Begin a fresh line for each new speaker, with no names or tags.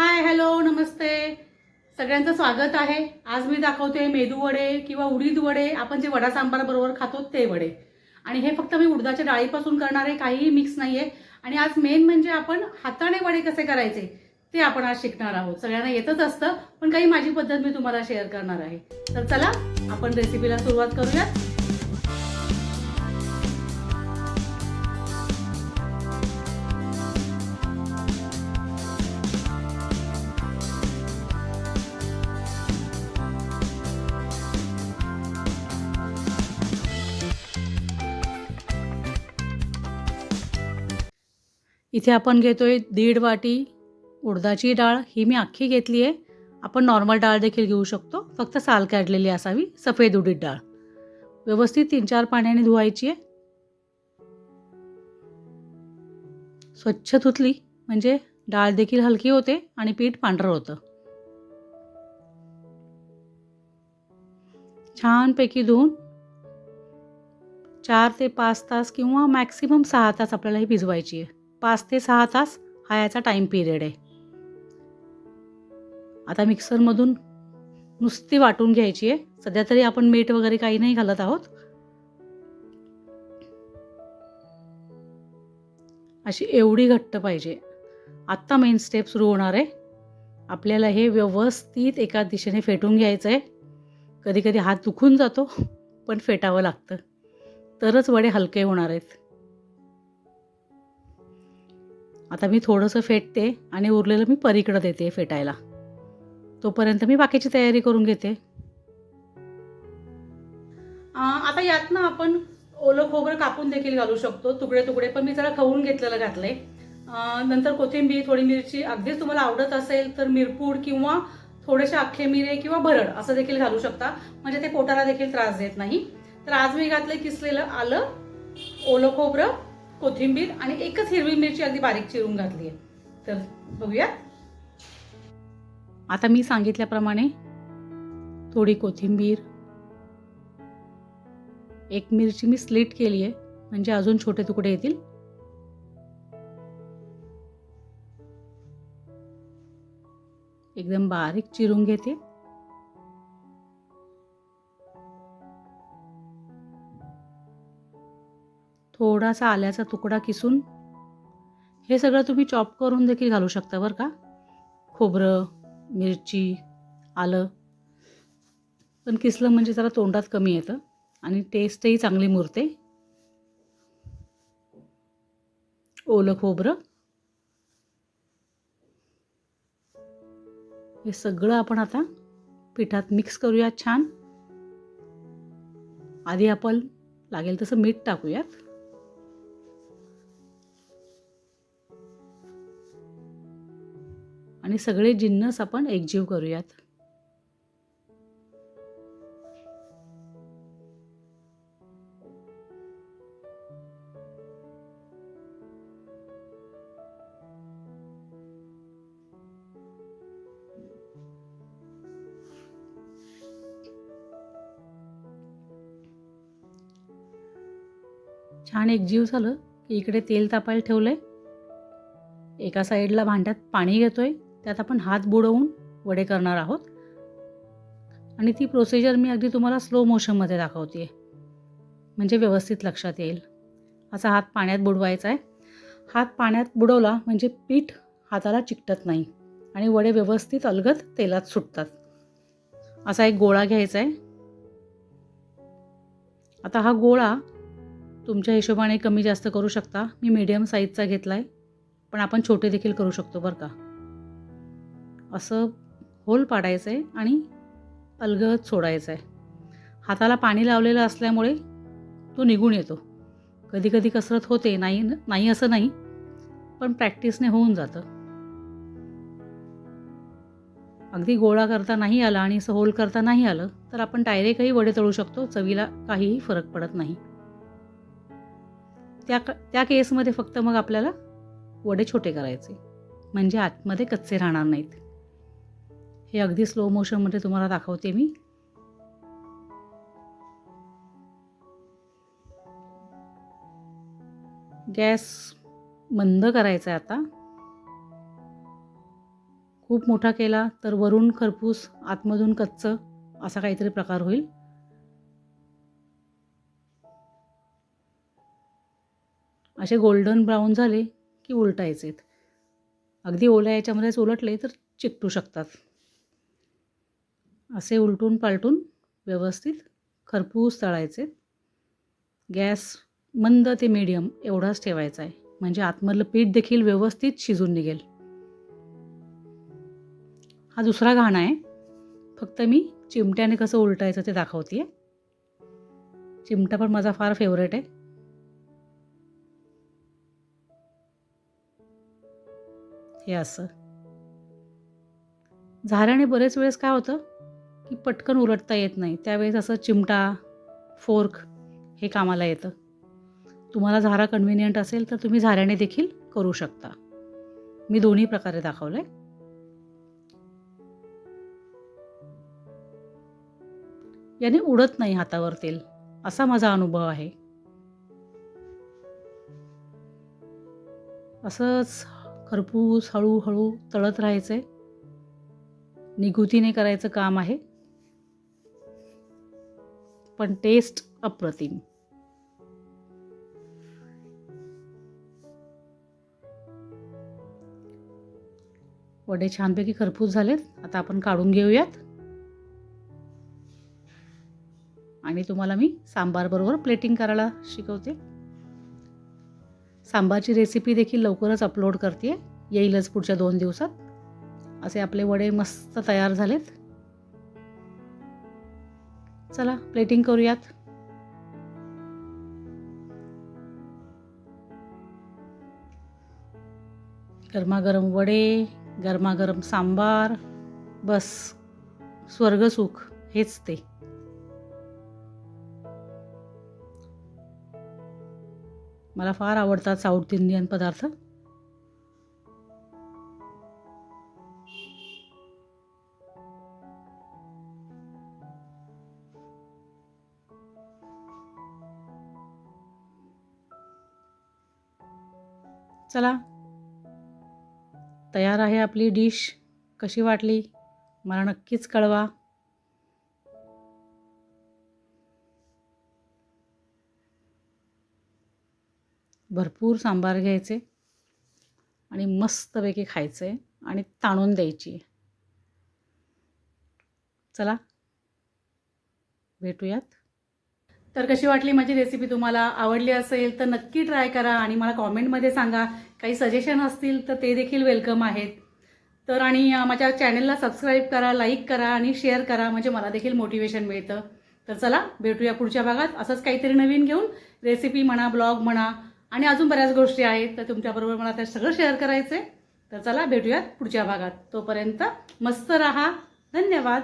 Hi hello नमस्ते. सगळ्यांचं स्वागत आहे. आज मी दाखवते मेदू वडे किंवा उडीद वडे. आपण जे वडा सांबारबरोबर खातो ते वडे. आणि हे फक्त मी उडदाच्या डाळीपासून करणार आहे काहीही मिक्स नाही आहे आणि आज मेन म्हणजे आपण हाताने वडे कसे करायचे ते आपण आज शिकणार आहोत. सगळ्यांना येतच असतं पण काही माझी पद्धत मी तुम्हाला शेअर करणार आहे. तर चला आपण रेसिपीला सुरुवात करूयात. इथे आपण घेतोय दीड वाटी उडदाची डाळ. ही मी अख्खी घेतली आहे. आपण नॉर्मल डाळ देखील घेऊ शकतो. फक्त साल काढलेली असावी सफेद उडीद डाळ. व्यवस्थित तीन चार पाण्याने धुवायची आहे. स्वच्छ धुतली म्हणजे डाळ देखील हलकी होते आणि पीठ पांढरं होतं. छानपैकी धुवून चार ते पाच तास किंवा मॅक्सिमम सहा तास आपल्याला ही भिजवायची आहे. पाच ते सहा तास हा याचा टाईम पिरियड आहे. आता मिक्सरमधून नुसती वाटून घ्यायची आहे. सध्या तरी आपण मीठ वगैरे काही नाही घालत आहोत. अशी एवढी घट्ट पाहिजे. आत्ता मेन स्टेप सुरू होणार आहे. आपल्याला हे व्यवस्थित एका दिशेने फेटून घ्यायचं आहे कधीकधी हात दुखून जातो पण फेटावं लागतं. तरच वडे हलके होणार आहेत. आता मी थोडंसं फेटते आणि उरलेलं मी परीकडं देते फेटायला. तोपर्यंत मी बाकीची तयारी करून घेते. आता यात ना आपण ओलं खोबरं कापून देखील घालू शकतो. तुकडे तुकडे पण मी जरा खवून घेतलेलं घातलंय. नंतर कोथिंबीर थोडी मिरची अगदीच तुम्हाला आवडत असेल तर मिरपूड किंवा थोडेसे अख्खे मिरे किंवा भरड असं देखील घालू शकता. म्हणजे ते पोटाला देखील त्रास देत नाही. तर आज मी घातलं किसलेलं आलं ओलं खोबरं. कोथिंबीर आणि एकच हिरवी मिरची अगदी बारीक चिरून घातली आहे. तर बघूया. आता मी सांगितल्याप्रमाणे थोडी कोथिंबीर एक मिरची मी स्लिट केली आहे म्हणजे अजून छोटे तुकडे येतील. एकदम बारीक चिरून घेते. थोडासा आल्याचा तुकडा किसून हे सगळं तुम्ही चॉप करून देखील घालू शकता बरं का? खोबरं मिरची आलं. पण किसलं म्हणजे जरा तोंडात कमी येतं आणि टेस्टही चांगली मुरते. ओलं खोबरं. हे सगळं आपण आता पिठात मिक्स करूयात छान. आधी आपण लागेल तसं मीठ टाकूयात. आणि सगळे जिन्नस आपण एकजीव करूयात. छान एकजीव झालं की इकडे तेल तापायला ठेवलं आहे एका साईडला भांड्यात पाणी घेतोय. त्यात आपण हात बुडवून वडे करणार आहोत. आणि ती प्रोसिजर मी अगदी तुम्हाला स्लो मोशनमध्ये दाखवते म्हणजे व्यवस्थित लक्षात येईल. असा हात पाण्यात बुडवायचा आहे. हात पाण्यात बुडवला म्हणजे पीठ हाताला चिकटत नाही आणि वडे व्यवस्थित अलगद तेलात सुटतात. असा एक गोळा घ्यायचा आहे. आता हा गोळा तुमच्या हिशोबाने कमी जास्त करू शकता. मी मीडियम साईजचा घेतला आहे पण आपण छोटे देखील करू शकतो बरं का. असं होल पाडायचं आहे आणि अलगद सोडायचं आहे हाताला पाणी लावलेलं असल्यामुळे तो निघून येतो. कधी कधी कसरत होते नाही नाही असं नाही पण प्रॅक्टिसने होऊन जातं. अगदी गोळा करता नाही आला आणि असं होल करता नाही आलं तर आपण डायरेक्टही वडे तळू शकतो चवीला काहीही फरक पडत नाही. त्या त्या केसमध्ये फक्त मग आपल्याला वडे छोटे करायचे. म्हणजे आतमध्ये कच्चे राहणार नाहीत. हे अगदी स्लो मोशनमध्ये तुम्हाला दाखवते मी. गॅस मंद करायचा आहे आता. खूप मोठा केला तर वरून खरपूस आतमधून कच्चं असा काहीतरी प्रकार होईल. असे गोल्डन ब्राऊन झाले की उलटायचे अगदी ओल्या याच्यामध्येच उलटले तर चिकटू शकतात. असे उलटून पालटून व्यवस्थित खरपूस तळायचे. गॅस मंद ते मीडियम एवढाच ठेवायचा आहे. म्हणजे आतमधलं पीठ देखील व्यवस्थित शिजून निघेल. हा दुसरा घाणा आहे. फक्त मी चिमट्याने कसं उलटायचं ते दाखवते चिमटा पण माझा फार फेवरेट आहे. हे असं. झाऱ्याने बरेच वेळेस काय होतं? की पटकन उलटता येत नाही. त्यावेळेस असं चिमटा फोर्क हे कामाला येतं. तुम्हाला झारा कन्व्हिनियंट असेल तर तुम्ही झाऱ्याने देखील करू शकता. मी दोन्ही प्रकारे दाखवलं आहे याने उडत नाही हातावर तेल असा माझा अनुभव आहे. असंच खरपूस हळूहळू तळत राहायचं आहे निगुतीने करायचं काम आहे. पण टेस्ट अप्रतिम. वडे छानपैकी खरपूस झालेत. आता आपण काढून घेऊयात. आणि तुम्हाला मी सांबारबरोबर प्लेटिंग करायला शिकवते. सांबारची रेसिपी देखील लवकरच अपलोड करते. येईलच पुढच्या दोन दिवसात. असे आपले वडे मस्त तयार झालेत. चला प्लेटिंग करूयात. गरमागरम वडे गरमागरम सांबार बस. स्वर्गसुख हेच ते. मला फार आवडतात साऊथ इंडियन पदार्थ. चला. तयार आहे आपली डिश. कशी वाटली? मला नक्कीच कळवा. भरपूर सांबार घ्यायचे आणि मस्तपैकी खायचे आणि ताणून द्यायची. चला. भेटूयात. तर कशी वाटली माझी रेसिपी तुम्हाला आवडली असेल तर नक्की ट्राय करा आणि मला कॉमेंटमध्ये सांगा. काही सजेशन असतील तर ते देखील वेलकम आहेत. तर आणि माझ्या चॅनलला सबस्क्राईब करा लाईक करा आणि शेअर करा. म्हणजे मला देखील मोटिवेशन मिळतं. तर चला भेटूया पुढच्या भागात. असंच काहीतरी नवीन घेऊन रेसिपी म्हणा ब्लॉग म्हणा आणि अजून बऱ्याच गोष्टी आहेत तर तुमच्याबरोबर मला ते सगळं शेअर करायचं आहे तर चला भेटूयात पुढच्या भागात. तोपर्यंत मस्त राहा. धन्यवाद.